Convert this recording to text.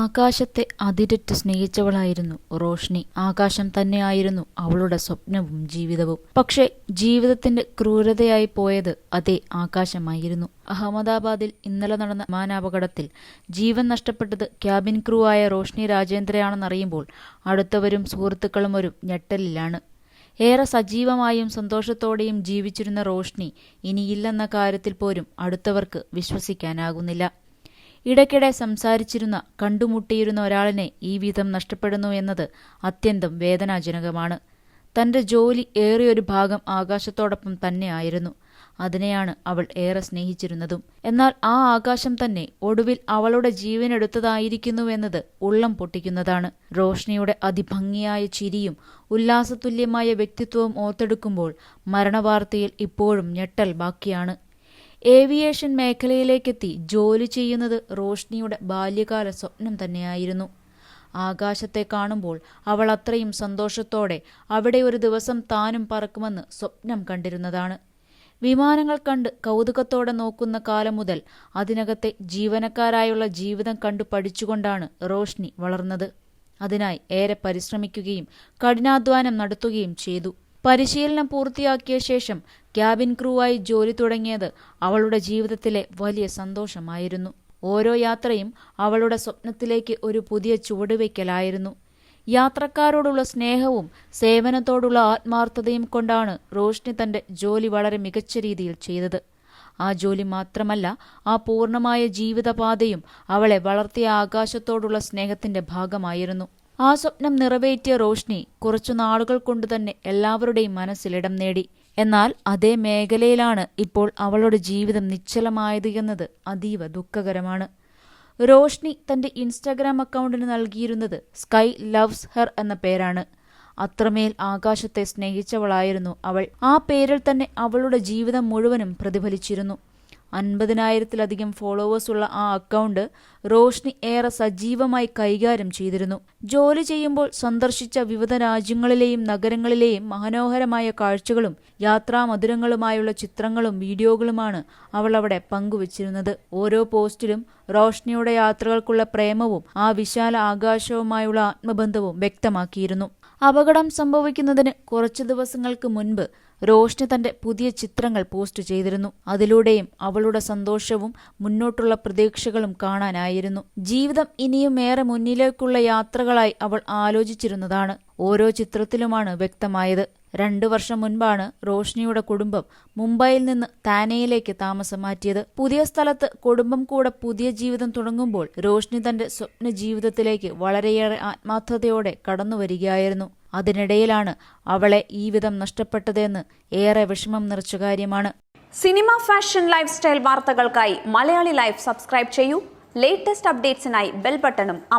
ആകാശത്തെ അതിരറ്റ് സ്നേഹിച്ചവളായിരുന്നു റോഷ്നി. ആകാശം തന്നെയായിരുന്നു അവളുടെ സ്വപ്നവും ജീവിതവും. പക്ഷേ ജീവിതത്തിന്റെ ക്രൂരതയായി പോയത് അതേ ആകാശമായിരുന്നു. അഹമ്മദാബാദിൽ ഇന്നലെ നടന്ന വിമാനാപകടത്തിൽ ജീവൻ നഷ്ടപ്പെട്ടത് ക്യാബിൻ ക്രൂ ആയ റോഷ്നി രാജേന്ദ്രയാണെന്നറിയുമ്പോൾ അടുത്തവരും സുഹൃത്തുക്കളും ഒരു ഞെട്ടലിലാണ്. ഏറെ സജീവമായും സന്തോഷത്തോടെയും ജീവിച്ചിരുന്ന റോഷ്നി ഇനിയില്ലെന്ന കാര്യത്തിൽ പോലും അടുത്തവർക്ക് വിശ്വസിക്കാനാകുന്നില്ല. ഇടയ്ക്കിടെ സംസാരിച്ചിരുന്ന കണ്ടുമുട്ടിയിരുന്ന ഒരാളിനെ ഈ വിധം നഷ്ടപ്പെടുന്നു എന്നത് അത്യന്തം വേദനാജനകമാണ്. തന്റെ ജോലി ഏറിയൊരു ഭാഗം ആകാശത്തോടൊപ്പം തന്നെയായിരുന്നു അതിനെയാണ് അവൾ ഏറെ സ്നേഹിച്ചിരുന്നതും. എന്നാൽ ആ ആകാശം തന്നെ ഒടുവിൽ അവളുടെ ജീവനെടുത്തതായിരിക്കുന്നുവെന്നത് ഉള്ളം പൊട്ടിക്കുന്നതാണ്. റോഷ്നിയുടെ അതിഭംഗിയായ ചിരിയും ഉല്ലാസതുല്യമായ വ്യക്തിത്വവും ഓർത്തെടുക്കുമ്പോൾ മരണവാർത്തയിൽ ഇപ്പോഴും ഞെട്ടൽ ബാക്കിയാണ്. ഏവിയേഷൻ മേഖലയിലേക്കെത്തി ജോലി ചെയ്യുന്നത് റോഷ്നിയുടെ ബാല്യകാല സ്വപ്നം തന്നെയായിരുന്നു. ആകാശത്തെ കാണുമ്പോൾ അവൾ അത്രയും സന്തോഷത്തോടെ അവിടെ ഒരു ദിവസം താനും പറക്കുമെന്ന് സ്വപ്നം കണ്ടിരുന്നതാണ്. വിമാനങ്ങൾ കണ്ട് കൗതുകത്തോടെ നോക്കുന്ന കാലം മുതൽ അതിനകത്തെ ജീവനക്കാരായുള്ള ജീവിതം കണ്ടു പഠിച്ചുകൊണ്ടാണ് റോഷ്നി വളർന്നത്. അതിനായി ഏറെ പരിശ്രമിക്കുകയും കഠിനാധ്വാനം നടത്തുകയും ചെയ്തു. പരിശീലനം പൂർത്തിയാക്കിയ ശേഷം ക്യാബിൻ ക്രൂവായി ജോലി തുടങ്ങിയത് അവളുടെ ജീവിതത്തിലെ വലിയ സന്തോഷമായിരുന്നു. ഓരോ യാത്രയും അവളുടെ സ്വപ്നത്തിലേക്ക് ഒരു പുതിയ ചുവടുവയ്ക്കലായിരുന്നു. യാത്രക്കാരോടുള്ള സ്നേഹവും സേവനത്തോടുള്ള ആത്മാർത്ഥതയും കൊണ്ടാണ് റോഷ്നി തന്റെ ജോലി വളരെ മികച്ച രീതിയിൽ ചെയ്തത്. ആ ജോലി മാത്രമല്ല ആ പൂർണമായ ജീവിതപാതയും അവളെ വളർത്തിയ ആകാശത്തോടുള്ള സ്നേഹത്തിന്റെ ഭാഗമായിരുന്നു. ആ സ്വപ്നം നിറവേറ്റിയ റോഷ്നി കുറച്ചു നാളുകൾ കൊണ്ടുതന്നെ എല്ലാവരുടെയും മനസ്സിലിടം നേടി. എന്നാൽ അതേ മേഖലയിലാണ് ഇപ്പോൾ അവളുടെ ജീവിതം നിശ്ചലമായത് എന്നത് അതീവ ദുഃഖകരമാണ്. റോഷ്നി തന്റെ ഇൻസ്റ്റാഗ്രാം അക്കൗണ്ടിന് നൽകിയിരുന്നത് സ്കൈ ലവ്സ് ഹെർ എന്ന പേരാണ്. അത്രമേൽ ആകാശത്തെ സ്നേഹിച്ചവളായിരുന്നു അവൾ. ആ പേരിൽ തന്നെ അവളുടെ ജീവിതം മുഴുവനും പ്രതിഫലിച്ചിരുന്നു. അൻപതിനായിരത്തിലധികം ഫോളോവേഴ്സുള്ള ആ അക്കൗണ്ട് റോഷ്നി ഏറെ സജീവമായി കൈകാര്യം ചെയ്തിരുന്നു. ജോലി ചെയ്യുമ്പോൾ സന്ദർശിച്ച വിവിധ രാജ്യങ്ങളിലെയും നഗരങ്ങളിലെയും മനോഹരമായ കാഴ്ചകളും യാത്രാമധുരങ്ങളുമായുള്ള ചിത്രങ്ങളും വീഡിയോകളുമാണ് അവൾ അവിടെ പങ്കുവച്ചിരുന്നത്. ഓരോ പോസ്റ്റിലും റോഷ്നിയുടെ യാത്രകൾക്കുള്ള പ്രേമവും ആ വിശാല ആകാശവുമായുള്ള ആത്മബന്ധവും വ്യക്തമാക്കിയിരുന്നു. അപകടം സംഭവിക്കുന്നതിന് കുറച്ചു ദിവസങ്ങൾക്ക് മുൻപ് റോഷ്നി തന്റെ പുതിയ ചിത്രങ്ങൾ പോസ്റ്റ് ചെയ്തിരുന്നു. അതിലൂടെയും അവളുടെ സന്തോഷവും മുന്നോട്ടുള്ള പ്രതീക്ഷകളും കാണാനായിരുന്നു. ജീവിതം ഇനിയും ഏറെ മുന്നിലേക്കുള്ള യാത്രകളായി അവൾ ആലോചിച്ചിരുന്നതാണ്. ഓരോ ചിത്രത്തിലുമാണ് വ്യക്തമായത്. രണ്ടു വർഷം മുൻപാണ് റോഷ്നിയുടെ കുടുംബം മുംബൈയിൽ നിന്ന് താനയിലേക്ക് താമസം മാറ്റിയത്. പുതിയ സ്ഥലത്ത് കുടുംബം കൂടെ പുതിയ ജീവിതം തുടങ്ങുമ്പോൾ റോഷ്നി തന്റെ സ്വപ്ന ജീവിതത്തിലേക്ക് വളരെയേറെ ആത്മാർത്ഥതയോടെ കടന്നു വരികയായിരുന്നു അതിനിടയിലാണ് അവളെ ഈ വിധം നഷ്ടപ്പെട്ടതെന്ന് ഏറെ വിഷമം നിറച്ച കാര്യമാണ്. സിനിമ ഫാഷൻ ലൈഫ് സ്റ്റൈൽ വാർത്തകൾക്കായി മലയാളി ലൈഫ് സബ്സ്ക്രൈബ് ചെയ്യൂ. ലേറ്റസ്റ്റ് അപ്ഡേറ്റ്സിനായി ബെൽ ബട്ടണും അമർ